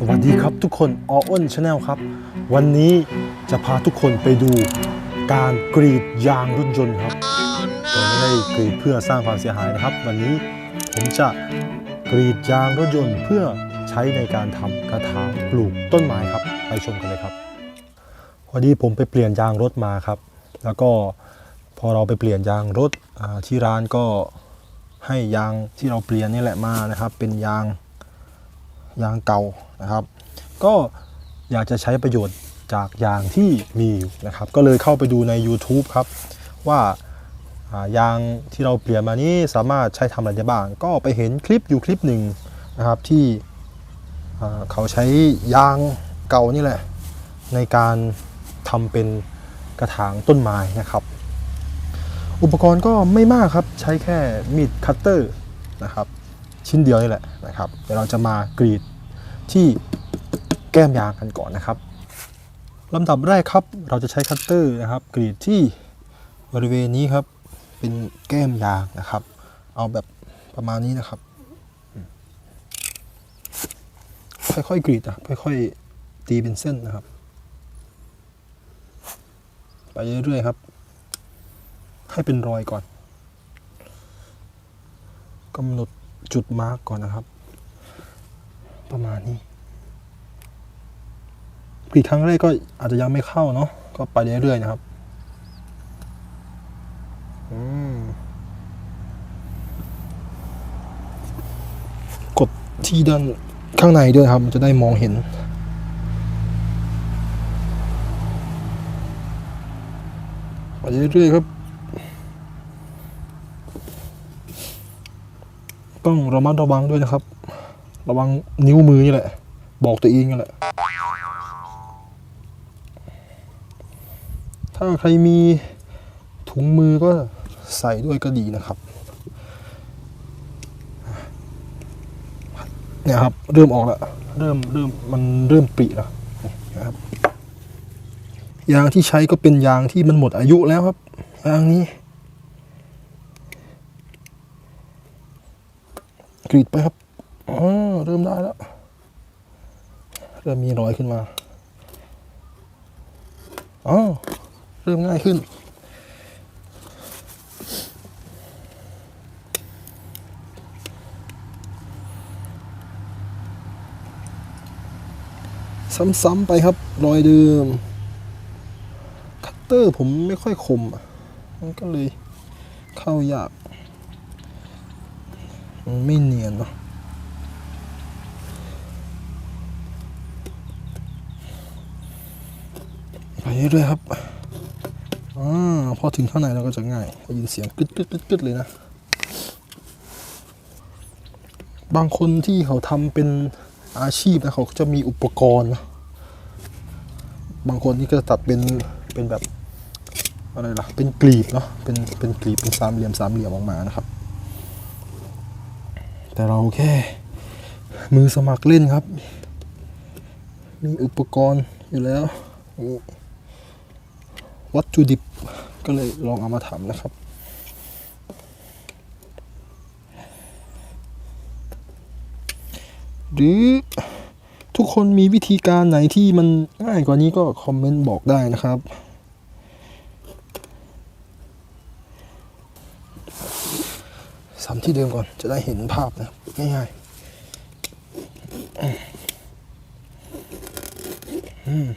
สวัสดีครับทุกคนออ้นชาแนลครับ วันนี้จะพาทุกคนไปดูการกรีดยางรถยนต์ครับแต่ไม่ได้กรีดเพื่อสร้างความเสียหายนะครับ วันนี้ผมจะกรีดยางรถยนต์เพื่อใช้ในการทำกระถางปลูกต้นไม้ครับ ไปชมกันเลยครับ พอดีผมไปเปลี่ยนยางรถมาครับ แล้วก็พอเราไปเปลี่ยนยางรถที่ร้านก็ให้ยางที่เราเปลี่ยนนี่แหละมานะครับ เป็นยาง ยางเก่านะครับ ก็อยากจะใช้ประโยชน์จากยางที่มีอยู่นะครับ ก็เลยเข้าไปดูใน YouTube ครับ ว่าายางที่เราเปลี่ยนมานี้สามารถใช้ทำอะไรได้บ้าง ก็ไปเห็นคลิปอยู่คลิปหนึ่งนะครับที่เขาใช้ยางเก่านี่แหละ ในการทำเป็นกระถางต้นไม้นะครับ อุปกรณ์ก็ไม่มากครับใช้แค่มีดคัตเตอร์นะครับ ชิ้นเดียวนี่แหละนะครับเดี๋ยวเราจะมากรีดที่แก้มยางกันก่อนนะครับลำดับแรกครับเราจะใช้คัตเตอร์นะครับ กรีดที่บริเวณนี้ครับเป็นแก้มยางนะครับ เอาแบบประมาณนี้นะครับ ค่อยๆกรีดนะค่อยๆตีเป็นเส้นนะครับ ไปเรื่อยๆครับ ให้เป็นรอยก่อนกำหนด จุดมาร์กก่อนนะครับ ประมาณนี้กรีดครั้งแรกก็อาจจะยังไม่เข้าเนาะก็ไปเรื่อยๆนะครับอืมกดที่ด้านข้างในด้วยครับ มันจะได้มองเห็น ไปเรื่อยๆครับ ต้องระมัดระวังด้วยนะครับ ระวังนิ้วมือนี่แหละ บอกตัวเองนี่แหละ ถ้าใครมีถุงมือก็ใส่ด้วยก็ดีนะครับเนี่ยครับ เริ่มออกแล้ว เริ่มเริ่มมันเริ่มปริแล้วนะครับยางที่ใช้ก็เป็นยางที่มันหมดอายุแล้วครับยางนี้ รีดไปครับเริ่มได้แล้ว เริ่มมีรอยขึ้นมาอ๋อเริ่มง่ายขึ้น ซ้ำๆไปครับ รอยเดิม คัตเตอร์ผมไม่ค่อยคมอะมันก็เลยเข้ายาก มันไม่เนียนเนาะไปเรื่อยๆครับอ่าพอถึงข้างในเราก็จะง่ายได้ยินเสียงกึดกึดกึดกึดเลยนะ บางคนที่เขาทำเป็นอาชีพนะเขาจะมีอุปกรณ์นะบางคนนี่ก็จะตัดเป็นเป็นแบบอะไรล่ะ เป็นกลีบเนาะ เป็นเป็นกลีบเป็นสามเหลี่ยมสามเหลี่ยมออกมานะครับ แต่เราแค่ มือสมัครเล่นครับ มีอุปกรณ์อยู่แล้ว วัตถุดิบก็เลยลองเอามาทำนะครับหรือทุกคนมีวิธีการไหนที่มันง่ายกว่านี้ก็คอมเมนต์บอกได้นะครับ ซ้ำที่เดิมก่อนจะได้เห็นภาพนะง่ายๆอืม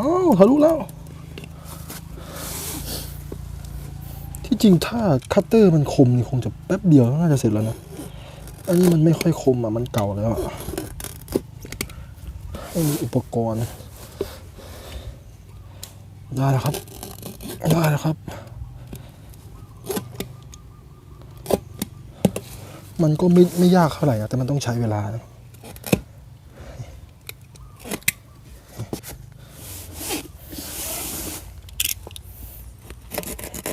อ้าวทะลุแล้ว ที่จริงถ้าคัตเตอร์มันคมนี่คงจะแป๊บเดียวน่าจะเสร็จแล้วนะ อันนี้มันไม่ค่อยคมอะ มันเก่าแล้วอะให้มีอุปกรณ์ได้แล้วครับได้แล้วครับ มันก็ไม่ไม่ยากเท่าไหร่นะแต่มันต้องใช้เวลานะ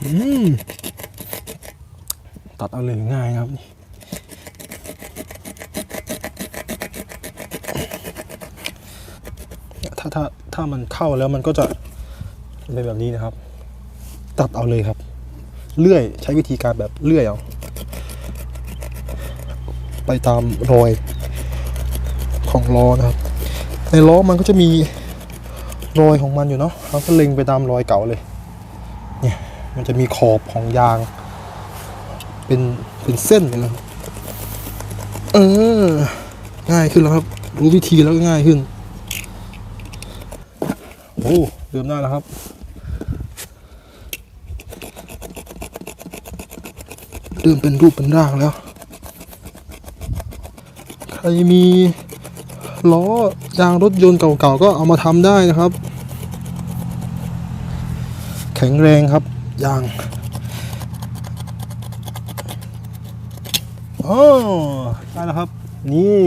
อืมตัดเอาเลยง่ายนะครับนี่ถ้าถ้าถ้ามันเข้าแล้วมันก็จะเป็นแบบนี้นะครับ ตัดเอาเลยครับ เลื่อยใช้วิธีการแบบเลื่อยเอา ไปตามรอยของล้อนะครับ ในล้อมันก็จะมีรอยของมันอยู่เนาะเราก็เล็งไปตามรอยเก่าเลย เนี่ยมันจะมีขอบของยาง เป็นเป็นเส้นเลยนะเออ ง่ายขึ้นแล้วครับ รู้วิธีแล้วก็ง่ายขึ้น โอ้เริ่มได้แล้วครับเริ่มเป็นรูปเป็นร่างแล้ว ใครมีล้อยางรถยนต์เก่าๆก็เอามาทำได้นะครับ แข็งแรงครับยางอ๋อได้แล้วครับ นี่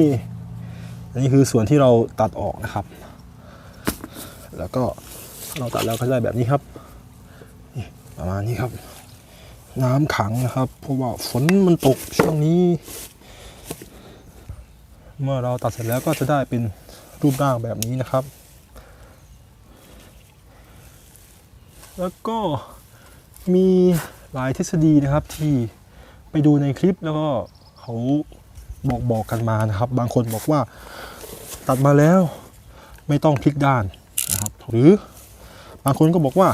อันนี้คือส่วนที่เราตัดออกนะครับ แล้วก็เราตัดแล้วก็ได้แบบนี้ครับนี่ประมาณนี้ครับ น้ำขังนะครับ เพราะว่าฝนมันตกช่วงนี้ เมื่อเราตัดเสร็จแล้วก็จะได้เป็นรูปร่างแบบนี้นะครับ แล้วก็มีหลายทฤษฎีนะครับที่ไปดูในคลิปแล้วก็เขาบอกบอกกันมานะครับ บางคนบอกว่าตัดมาแล้วไม่ต้องพลิกด้านนะครับ หรือบางคนก็บอกว่า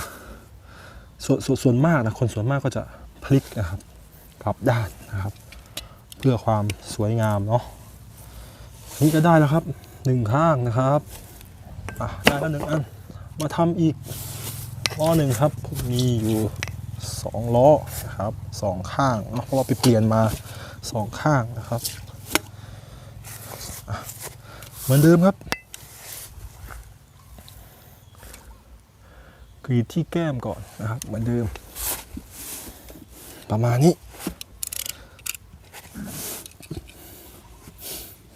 ส่วนส่วนส่วนมากนะคนส่วนมากก็จะพลิกนะครับกลับด้านนะครับ เพื่อความสวยงามเนาะ นี่ก็ได้แล้วครับหนึ่งข้างนะครับได้แล้วหนึ่งอันมาทำอีกล้อหนึ่งครับมีอยู่สองล้อนะครับสองข้างเนอะเพราะว่าไปเปลี่ยนมาสองข้างนะครับเหมือนเดิมครับกรีดที่แก้มก่อนนะครับเหมือนเดิม ประมาณนี้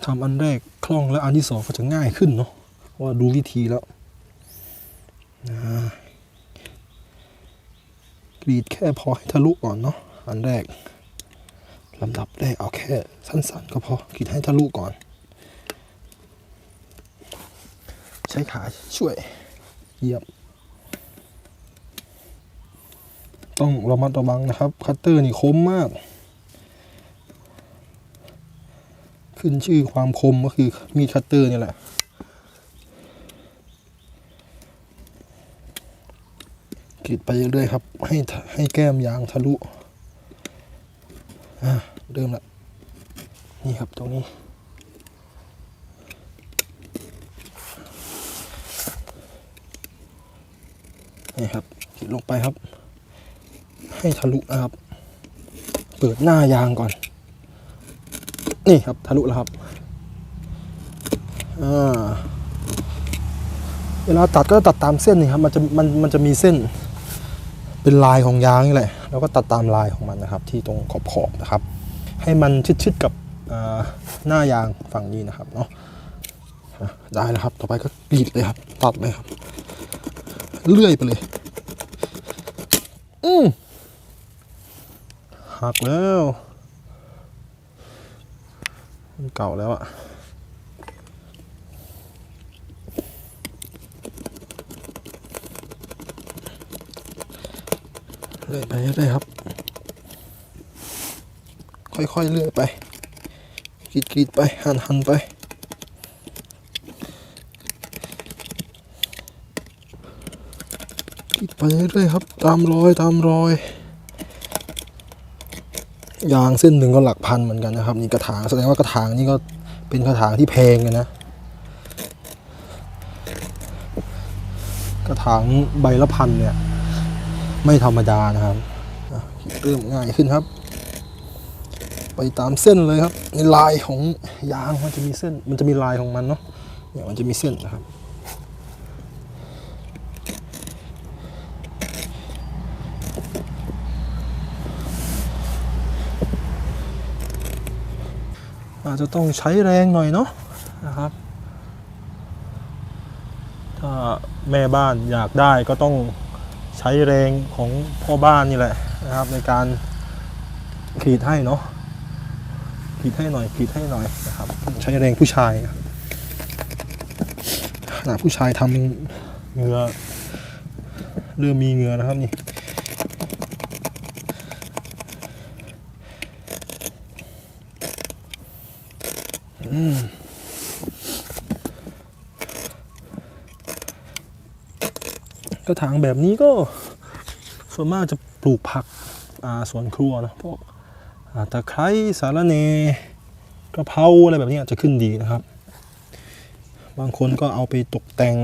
ทำอันแรกคล่องแล้วอันที่สองก็จะง่ายขึ้นเนาะเพราะว่าดูวิธีแล้วนะกรีดแค่พอให้ทะลุก่อนเนาะอันแรกลำดับแรกเอาแค่สั้นๆ ก็พอกรีดให้ทะลุก่อน ใช้ขาช่วยเหยียบ ต้องระมัดระวังนะครับ คัตเตอร์นี่คมมาก ขึ้นชื่อความคมก็คือมีดคัตเตอร์นี่แหละกรีดไปเรื่อยๆครับ ให้ให้แก้มยางทะลุอ่าเริ่มละนี่ครับตรงนี้นี่ครับกรีดลงไปครับ ให้ทะลุนะครับ เปิดหน้ายางก่อน นี่ครับทะลุแล้วครับเวลาตัดก็ตัดตามเส้นนี่ครับ มันจะมันมันจะมีเส้น เป็นลายของยางนี่แหละ แล้วก็ตัดตามลายของมันนะครับ ที่ตรงขอบขอบๆนะครับ ให้มันชิดๆกับหน้ายางฝั่งนี้นะครับเนาะอะได้แล้วครับ ต่อไปก็กรีดเลยครับ ตัดเลยครับ เลื่อยไปเลย อืมหักแล้ว มันเก่าแล้วอะเลื่อยไปเรื่อยครับ ค่อยๆเลื่อยไปกรีดๆไปหันหันๆไปกรีดไปเรื่อยๆครับ ตามรอยตามรอย ยางเส้นหนึ่งก็หลักพันเหมือนกันนะครับ นี่กระถางแสดงว่ากระถางนี่ก็เป็นกระถางที่แพงเลยนะ กระถางใบละพันเนี่ย ไม่ธรรมดานะครับเริ่มง่ายขึ้นครับ ไปตามเส้นเลยครับในลายของยางมันจะมีเส้น มันจะมีลายของมันเนาะเนี่ยมันจะมีเส้นนะครับ อาจจะต้องใช้แรงหน่อยเนาะนะครับ ถ้าแม่บ้านอยากได้ก็ต้องใช้แรงของพ่อบ้านนี่แหละนะครับ ในการกรีดให้เนาะกรีดให้หน่อยกรีดให้หน่อยนะครับ ใช้แรงผู้ชายขนาดผู้ชายทำเหงื่อเริ่มมีเหงื่อนะครับนี่ ระถางแบบนี้ก็ส่วนมากจะปลูกผักสวนครัวนะพวกตะไคร้สาระเนกระเพราอะไรแบบนี้จะขึ้นดีนะครับ บางคนก็เอาไปตกแต่ง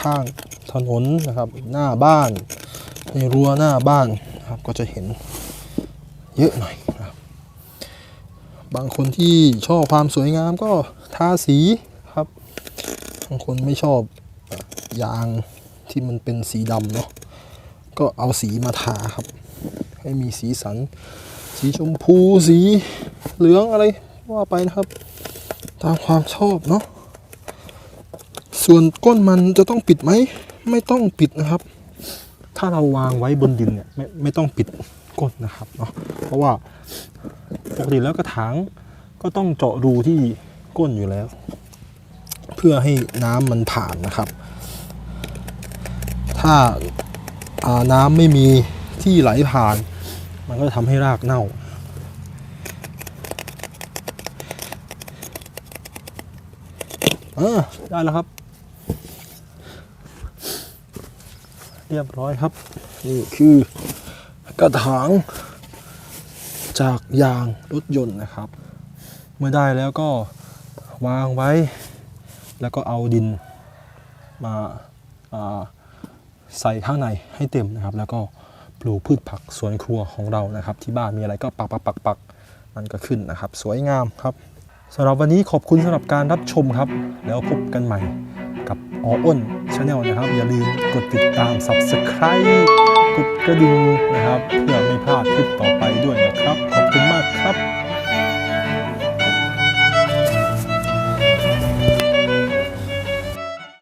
ข้างถนนนะครับ หน้าบ้าน ในรั้วหน้าบ้านนะครับ ก็จะเห็นเยอะหน่อยนะครับ บางคนที่ชอบความสวยงามก็ทาสีครับ บางคนไม่ชอบ ยางที่มันเป็นสีดำเนาะก็เอาสีมาทาครับ ให้มีสีสัน สีชมพูสีเหลืองอะไรว่าไปนะครับ ตามความชอบเนาะส่วนก้นมันจะต้องปิดไหม ไม่ต้องปิดนะครับ ถ้าเราวางไว้บนดินเนี่ยไม่ไม่ต้องปิดก้นนะครับเนาะเพราะว่าปกติแล้วกระถางก็ต้องเจาะรูที่ก้นอยู่แล้ว เพื่อให้น้ำมันผ่านนะครับ ถ้าาน้ำไม่มีที่ไหลผ่าน มันก็จะทำให้รากเน่าอ่าได้แล้วครับ เรียบร้อยครับ นี่คือกระถางจากยางรถยนต์นะครับ เมื่อได้แล้วก็วางไว้ แล้วก็เอาดินมาอ่า ใส่ข้างในให้เต็มนะครับ แล้วก็ปลูกพืชผักสวนครัวของเรานะครับ ที่บ้านมีอะไรก็ปักปักปักปักมันก็ขึ้นนะครับ สวยงามครับสำหรับวันนี้ขอบคุณสำหรับการรับชมครับ แล้วพบกันใหม่กับออ้นชาแนลนะครับ อย่าลืมกดติดตาม Subscribe กดกระดิ่งนะครับ เพื่อไม่พลาดคลิปต่อไปด้วยนะครับ ขอบคุณมากครับ